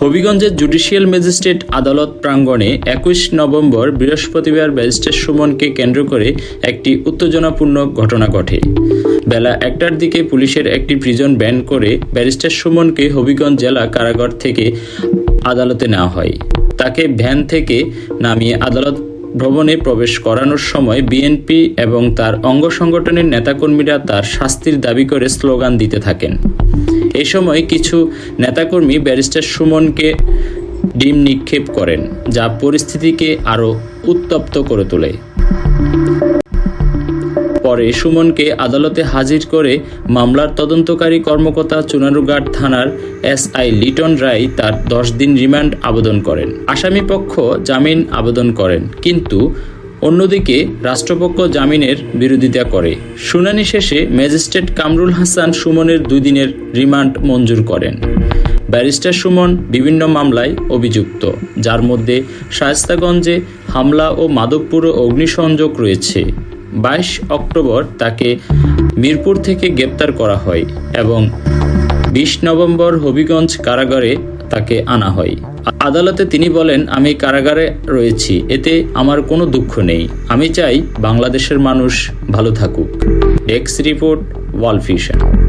হবিগঞ্জের judicial magistrate আদালত প্রাঙ্গণে একুশ নভেম্বর বৃহস্পতিবার ব্যারিস্টার সুমনকে কেন্দ্র করে একটি উত্তেজনাপূর্ণ ঘটনা ঘটে। বেলা একটার দিকে পুলিশের একটি প্রিজন ব্যান করে ব্যারিস্টার সুমনকে হবিগঞ্জ জেলা কারাগার থেকে আদালতে নেওয়া হয়। তাকে ভ্যান থেকে নামিয়ে আদালত ভবনে প্রবেশ করানোর সময় বিএনপি এবং তার অঙ্গ সংগঠনের নেতাকর্মীরা তার শাস্তির দাবি করে স্লোগান দিতে থাকেন। এই সময় কিছু নেতাকর্মী ব্যারিস্টার সুমনকে ডিম নিক্ষেপ করেন, যা পরিস্থিতিকে আরও উত্তপ্ত করে তোলে। পরে সুমনকে আদালতে হাজির করে মামলার তদন্তকারী কর্মকর্তা চুনারুঘাট থানার এসআই লিটন রায় তার দশ দিন রিমান্ড আবেদন করেন। আসামি পক্ষ জামিন আবেদন করেন, কিন্তু অন্যদিকে রাষ্ট্রপক্ষ জামিনের বিরোধিতা করে। শুনানি শেষে ম্যাজিস্ট্রেট কামরুল হাসান সুমনের দুই দিনের রিমান্ড মঞ্জুর করেন। ব্যারিস্টার সুমন বিভিন্ন মামলায় অভিযুক্ত, যার মধ্যে শায়স্তাগঞ্জে হামলা ও মাদকপুর অগ্নিসংযোগ রয়েছে। বাইশ অক্টোবর তাকে মিরপুর থেকে গ্রেপ্তার করা হয় এবং বিশ নভেম্বর হবিগঞ্জ কারাগারে তাকে আনা হয়। আদালতে তিনি বলেন, আমি কারাগারে রয়েছি, এতে আমার কোনো দুঃখ নেই। আমি চাই বাংলাদেশের মানুষ ভালো থাকুক। ডেস্ক রিপোর্ট, ওয়াল ফিশন